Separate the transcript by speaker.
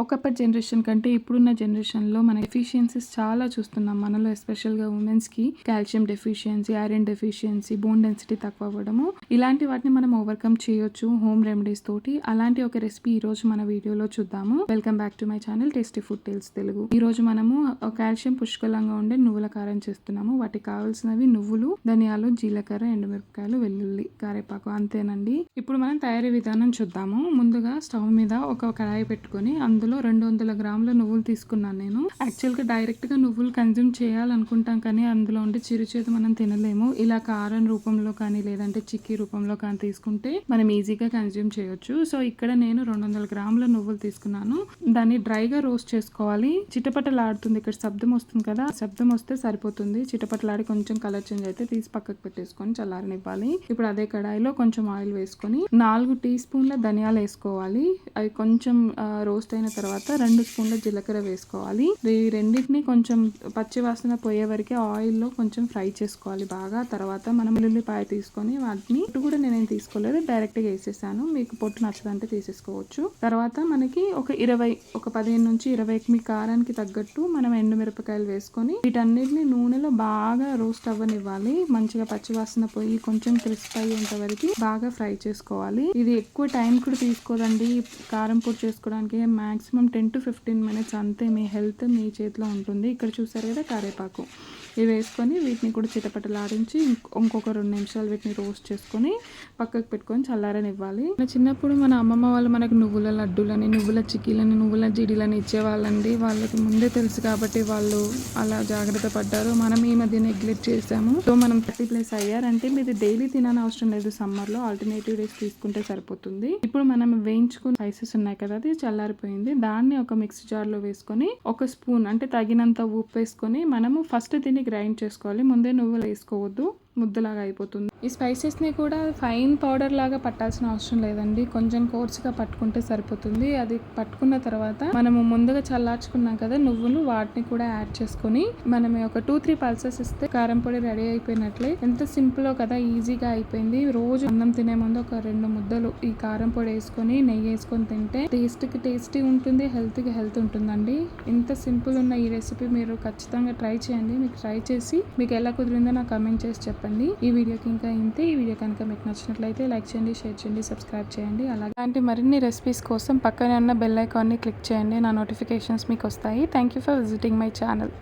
Speaker 1: ఒకప్పటి జనరేషన్ కంటే ఇప్పుడున్న జనరేషన్లో మన ఎఫిషియన్సీస్ చాలా చూస్తున్నాం. మనలో ఎస్పెషల్గా ఉమెన్స్కి calcium deficiency iron deficiency bone density తక్కువ అవ్వడము ఇలాంటి వాటిని మనం ఓవర్కమ్ చేయొచ్చు హోమ్ రెమెడీస్ తోటి. అలాంటి ఒక రెసిపీ ఈ రోజు మన వీడియోలో చూద్దాము. Welcome back to my channel tasty food tales Telugu. ఈ రోజు మనము కాల్షియం పుష్కలంగా ఉండే నువ్వుల కారం చేస్తున్నాము. వాటికి కావాల్సినవి నువ్వులు ధనియాలు జీలకర్ర ఎండుమిరపకాయలు వెల్లుల్లి కారేపాకు అంతేనండి. ఇప్పుడు మనం తయారీ విధానం చూద్దాము. ముందుగా స్టవ్ మీద ఒక కడాయి పెట్టుకొని అందులో రెండు వందల గ్రాముల నువ్వులు తీసుకున్నాను నేను. యాక్చువల్గా డైరెక్ట్గా నువ్వులు కన్జ్యూమ్ చేయాలనుకుంటాం కానీ అందులో ఉండే చిరుచేదు మనం తినలేము. ఇలా కారం రూపంలో కానీ లేదంటే చిక్కీ రూపంలో కానీ తీసుకుంటే మనం ఈజీగా కన్జ్యూమ్ చేయొచ్చు. సో ఇక్కడ నేను రెండు వందల గ్రాముల నువ్వులు తీసుకున్నాను. దాన్ని డ్రైగా రోస్ట్ చేసుకోవాలి. చిటపటలాడుతుంది. ఇక్కడ శబ్దం వస్తుంది కదా శబ్దం వస్తే సరిపోతుంది. చిటపటలాడి కొంచెం కలర్ చేంజ్ అయితే తీసి పక్కకు పెట్టేసుకొని చల్లారనివ్వాలి. ఇప్పుడు అదే కడాయిలో కొంచెం ఆయిల్ వేసుకొని నాలుగు టీ స్పూన్ల ధనియాలు వేసుకోవాలి. అవి కొంచెం రోస్ట్ అయిన తర్వాత రెండు స్పూన్ల జీలకర్ర వేసుకోవాలి. ఈ రెండింటిని కొంచెం పచ్చి వాసన పోయే వరకే ఆయిల్లో కొంచెం ఫ్రై చేసుకోవాలి బాగా. తర్వాత మనం ఉల్లిపాయ తీసుకొని వాటిని పొట్టు కూడా నేనేం తీసుకోలేదు డైరెక్ట్గా వేసేసాను. మీకు పొట్టు నచ్చదంటే తీసేసుకోవచ్చు. తర్వాత మనకి ఒక ఇరవై ఒక పదిహేను నుంచి ఇరవై మీ కారానికి తగ్గట్టు మనం ఎండుమిరపకాయలు వేసుకొని వీటన్నిటిని నూనెలో బాగా రోస్ట్ అవ్వనివ్వాలి. మంచిగా పచ్చి వాసన పోయి కొంచెం క్రిస్ప్ అయ్యేంత వరకు బాగా ఫ్రై చేసుకోవాలి. ఇది ఎక్కువ టైం కూడా తీసుకోదండి. కారం పొడి చేసుకోవడానికి maximum ten to fifteen minutes అంతే మీ హెల్త్ మీ చేతిలో ఉంటుంది. ఇక్కడ చూసారు కదా కరేపాకు. ఇవి వేసుకొని వీటిని కూడా చిటపటలాడించి ఇంకొ- ఇంకొక రెండు నిమిషాలు వీటిని రోస్ట్ చేసుకొని పక్కకు పెట్టుకొని చల్లారనివ్వాలి. చిన్నప్పుడు మన అమ్మమ్మ వాళ్ళు మనకు నువ్వుల లడ్డూలని నువ్వుల చిక్కీలని నువ్వుల జీడీలని ఇచ్చేవాళ్ళండి. వాళ్ళకి ముందే తెలుసు కాబట్టి వాళ్ళు అలా జాగ్రత్త పడ్డారు. మనం ఈ మధ్య నెగ్లెక్ట్ చేసాము సో మనం థర్టీ ప్లస్ అయ్యారంటే మీరు డైలీ తినని అవసరం లేదు. సమ్మర్లో ఆల్టర్నేటివ్ డేస్ తీసుకుంటే సరిపోతుంది. ఇప్పుడు మనం వేయించుకున్న స్పైసెస్ ఉన్నాయి కదా అది చల్లారిపోయింది. దాన్ని ఒక మిక్సీ జార్లో వేసుకొని ఒక స్పూన్ అంటే తగినంత ఉప్పు వేసుకొని మనము ఫస్ట్ దీన్ని గ్రైండ్ చేసుకోవాలి. ముందే నువ్వులు వేసుకోవద్దు. ముద్దలాగా అయిపోతుంది. ఈ స్పైసెస్ని కూడా ఫైన్ పౌడర్ లాగా పట్టాల్సిన అవసరం లేదండి. కొంచెం కోర్సుగా పట్టుకుంటే సరిపోతుంది. అది పట్టుకున్న తర్వాత మనము ముందుగా చల్లార్చుకున్నాం కదా నువ్వులు వాటిని కూడా యాడ్ చేసుకొని మనం ఒక టూ త్రీ పల్సెస్ ఇస్తే కారం పొడి రెడీ అయిపోయినట్లే. ఎంత సింపుల్ కదా ఈజీగా అయిపోయింది. రోజు అన్నం తినే ముందు ఒక రెండు ముద్దలు ఈ కారం పొడి వేసుకొని నెయ్యి వేసుకొని తింటే టేస్ట్కి టేస్టీ ఉంటుంది హెల్త్కి హెల్త్ ఉంటుందండి. ఇంత సింపుల్ ఉన్న ఈ రెసిపీ మీరు ఖచ్చితంగా ట్రై చేయండి. మీకు ట్రై చేసి మీకు ఎలా కుదిరిందో నాకు కమెంట్ చేసి చెప్పండి. ఈ వీడియోకి ఇంకా ఇంతే ఈ వీడియో కనుక మీకు నచ్చినట్లయితే లైక్ చేయండి షేర్ చేయండి సబ్స్క్రైబ్ చేయండి. అలాగే అలాంటి మరిన్ని రెసిపీస్ కోసం పక్కనే ఉన్న బెల్ ఐకాన్ని క్లిక్ చేయండి. నా నోటిఫికేషన్స్ మీకు వస్తాయి. Thank you for visiting my channel.